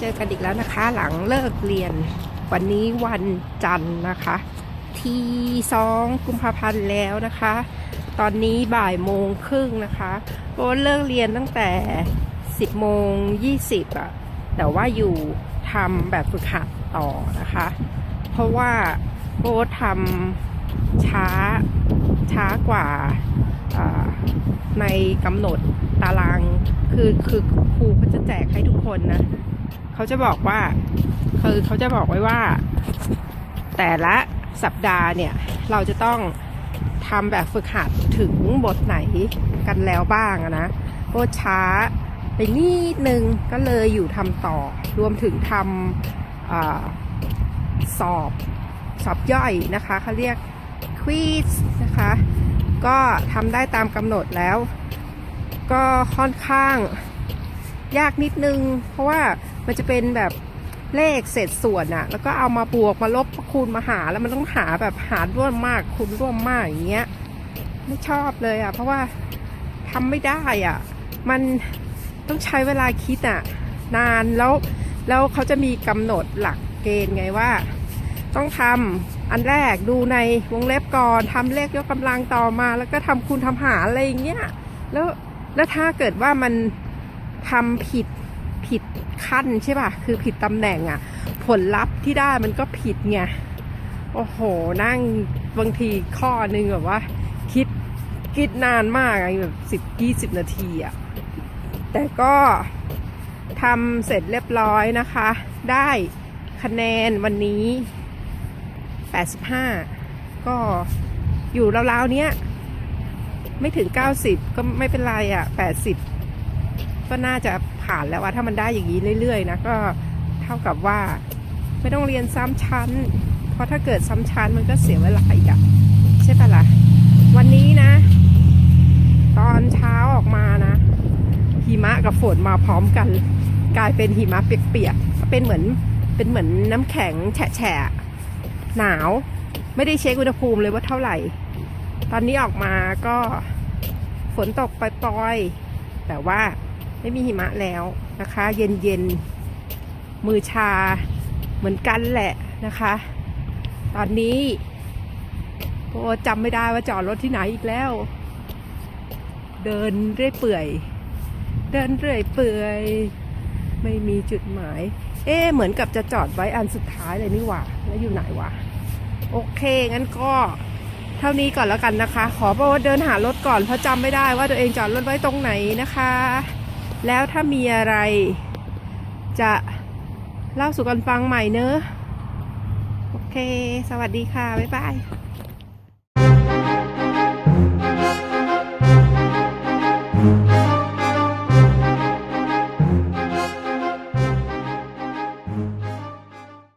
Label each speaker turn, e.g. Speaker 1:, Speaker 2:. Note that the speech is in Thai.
Speaker 1: เจอกันอีกแล้วนะคะ หลังเลิกเรียน วันนี้วันจันทร์นะคะ ที่สองกุมภาพันธ์แล้วนะคะ ตอนนี้บ่ายโมงครึ่งนะคะโบเลิกเรียนตั้งแต่ 10โมง20อะแต่ว่าอยู่ทำแบบฝึกหัดต่อนะคะ เพราะว่าโบทำช้าช้ากว่าอ่าในกำหนดตารางคือคือครูเขาจะแจกให้ทุกคนนะ เขาจะบอกว่าคือเขาจะบอกไว้ว่า แต่ละสัปดาห์เนี่ย เราจะต้องทำแบบฝึกหัดถึงบทไหนกันแล้วบ้างนะโก็ช้าไปนิดนึงก็เลยอยู่ทำต่อ รวมถึงทำอสอบสอบย่อยนะคะเขาเรียกควีสนะคะ ก็ทำได้ตามกำหนดแล้ว ก็ค่อนข้างยากนิดนึง เพราะว่า มันจะเป็นแบบเลขเศษส่วนอะแล้วก็เอามาบวกมาลบมาคูณมาหาแล้วมันต้องหาแบบหารร่วมมากคูณร่วมมากอย่างเงี้ย ไม่ชอบเลยอะเพราะว่าทำไม่ได้อะมันต้องใช้เวลาคิดอะนานแล้วแล้วเขาจะมีกำหนดหลักเกณฑ์ไงว่า ต้องทำอันแรกดูในวงเล็บก่อนทำเลขยกกำลังต่อมา แล้วก็ทำคูณทำหารอะไรอย่างเงี้ยแล้วแล้วถ้าเกิดว่ามันทำผิดผิด ขั้นใช่ป่ะ คือผิดตำแหน่งอะผลลัพธ์ที่ได้มันก็ผิดไง โอ้โห นั่งบางทีข้อหนึ่งแบบว่า คิดคิดนานมากอะแบบสิบยี่สิบนาทีอะแต่ก็ทำเสร็จเรียบร้อยนะคะ ได้คะแนนวันนี้ 85 ก็อยู่ราวๆเนี้ย ไม่ถึง 90 ก็ไม่เป็นไรอะ80 ก็น่าจะผ่านแล้วว่าถ้ามันได้อย่างนี้เรื่อยๆนะก็เท่ากับว่าไม่ต้องเรียนซ้ำชั้น เพราะถ้าเกิดซ้ำชั้นมันก็เสียเวลาอีกอะใช่ปะล่ะ วันนี้นะ ตอนเช้าออกมานะหิมะกับฝนมาพร้อมกัน กลายเป็นหิมะเปียกๆเป็นเหมือนเป็นเหมือนน้ำแข็งแฉะหนาว ไม่ได้เช็คอุณหภูมิเลยว่าเท่าไหร่ ตอนนี้ออกมาก็ฝนตกปล่อยๆแต่ว่า ไม่มีหิมะแล้วนะคะ เย็นๆมือชาเหมือนกันแหละนะคะ ตอนนี้โอ้จำไม่ได้ว่าจอดรถที่ไหนอีกแล้ว เดินเรื่อยเปื่อย เดินเรื่อยเปื่อย ไม่มีจุดหมาย เอ๊เหมือนกับจะจอดไว้อันสุดท้ายเลยนี่หว่า แล้วอยู่ไหนวะ โอเค งั้นก็เท่านี้ก่อนแล้วกันนะคะ ขอบอกว่าเดินหารถก่อนเพราะจำไม่ได้ว่าตัวเองจอดรถไว้ตรงไหนนะคะ แล้วถ้ามีอะไร จะเล่าสู่กันฟังใหม่เนอะ โอเค สวัสดีค่ะ บ๊ายบาย